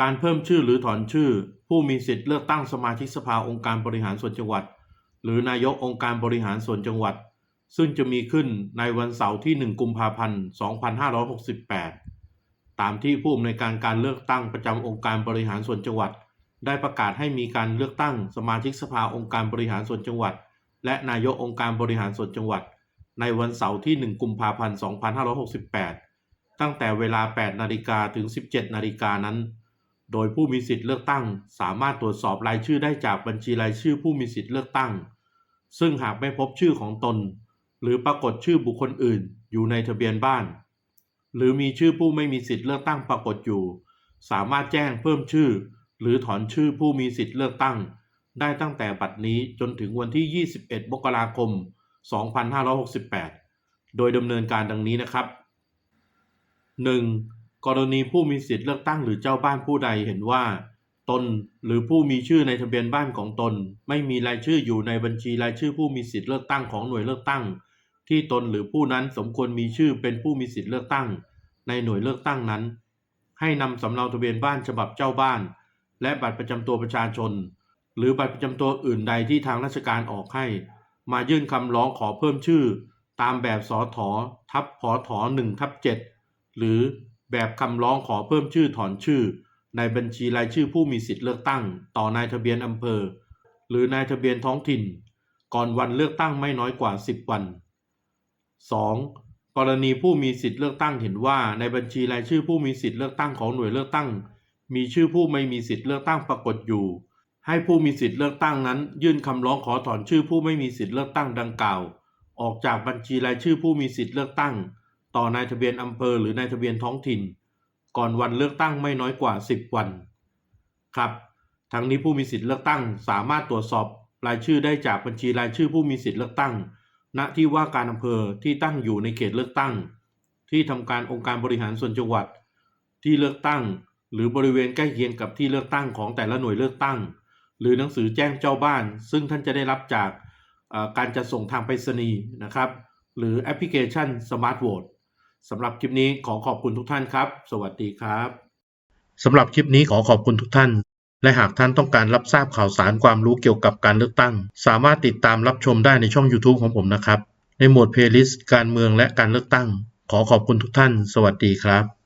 การเพิ่มชื่อหรือถอนชื่อ ผู้มีสิทธิ์เลือกตั้งสมาชิกสภาองค์การบริหารส่วนจังหวัด หรือนายกองค์การบริหารส่วนจังหวัด ซึ่งจะมีขึ้นในวันเสาร์ที่ 1 กุมภาพันธ์ 2568 ตามที่ผู้อำนวยการการเลือกตั้งประจำองค์การบริหารส่วนจังหวัด ได้ประกาศให้มีการเลือกตั้งสมาชิกสภาองค์การบริหารส่วนจังหวัด และนายกองค์การบริหารส่วนจังหวัด ในวันเสาร์ที่ 1 กุมภาพันธ์ 2568 ตั้งแต่เวลา 8 นาฬิกาถึง 17 นาฬิกานั้น โดยผู้มีสิทธิ์เลือกตั้ง สามารถตรวจสอบรายชื่อได้จากบัญชีรายชื่อผู้มีสิทธิ์เลือกตั้ง ซึ่งหากไม่พบชื่อของตน หรือปรากฏชื่อบุคคลอื่น อยู่ในทะเบียนบ้าน หรือมีชื่อผู้ไม่มีสิทธิ์เลือกตั้งปรากฏอยู่ สามารถแจ้งเพิ่มชื่อ หรือถอนชื่อผู้มีสิทธิ์เลือกตั้ง ได้ตั้งแต่บัดนี้จนถึงวันที่ 21 มกราคม 2568 โดยดำเนินการดังนี้นะครับ 1. กรณีผู้มีสิทธิ์เลือกตั้งหรือเจ้าบ้านผู้ใดเห็นว่า ตนหรือผู้มีชื่อในทะเบียนบ้านของตน ไม่มีรายชื่ออยู่ในบัญชีรายชื่อผู้มีสิทธิ์เลือกตั้งของหน่วยเลือกตั้ง ที่ตนหรือผู้นั้นสมควรมีชื่อเป็นผู้มีสิทธิ์เลือกตั้ง ในหน่วยเลือกตั้งนั้น ให้นำสำเนาทะเบียนบ้านฉบับเจ้าบ้าน และบัตรประจำตัวประชาชน หรือบัตรประจำตัวอื่นใดที่ทางราชการออกให้ มายื่นคำร้องขอเพิ่มชื่อ ตามแบบสอถอทับพอถอหนึ่งทับเจ็ดหรือ แบบคำร้องขอเพิ่มชื่อถอนชื่อ ในบัญชีรายชื่อผู้มีสิทธิ์เลือกตั้ง ต่อนายทะเบียนอำเภอ หรือนายทะเบียนท้องถิ่น ก่อนวันเลือกตั้งไม่น้อยกว่า 10 วัน 2. กรณีผู้มีสิทธิ์เลือกตั้งเห็นว่า ในบัญชีรายชื่อผู้มีสิทธิ์เลือกตั้งของหน่วยเลือกตั้ง มีชื่อผู้ไม่มีสิทธิ์เลือกตั้งปรากฏอยู่ ให้ผู้มีสิทธิ์เลือกตั้งนั้น ยื่นคำร้องขอถอนชื่อผู้ไม่มีสิทธิ์เลือกตั้งดังกล่าว ออกจากบัญชีรายชื่อผู้มีสิทธิ์เลือกตั้ง ต่อนายทะเบียนอำเภอหรือนายทะเบียนท้องถิ่น ก่อนวันเลือกตั้งไม่น้อยกว่า 10 วันครับทั้งนี้ผู้มีสิทธิ์เลือกตั้ง สามารถตรวจสอบรายชื่อได้จากบัญชีรายชื่อผู้มีสิทธิ์เลือกตั้ง ณที่ว่าการอำเภอที่ตั้งอยู่ในเขตเลือกตั้ง ที่ทำการองค์การบริหารส่วนจังหวัด ที่เลือกตั้ง หรือบริเวณใกล้เคียงกับที่เลือกตั้งของแต่ละหน่วยเลือกตั้ง หรือหนังสือแจ้งเจ้าบ้าน ซึ่งท่านจะได้รับจากการจะส่งทางไปรษณีย์นะครับ หรือแอปพลิเคชัน Smart Vote สำหรับคลิปนี้ขอขอบคุณทุกท่านครับ สวัสดีครับสำหรับคลิปนี้ขอขอบคุณทุกท่าน และหากท่านต้องการรับทราบข่าวสารความรู้เกี่ยวกับการเลือกตั้ง สามารถติดตามรับชมได้ในช่อง YouTube ของผมนะครับ ในหมวด Playlist การเมืองและการเลือกตั้ง ขอขอบคุณทุกท่าน สวัสดีครับ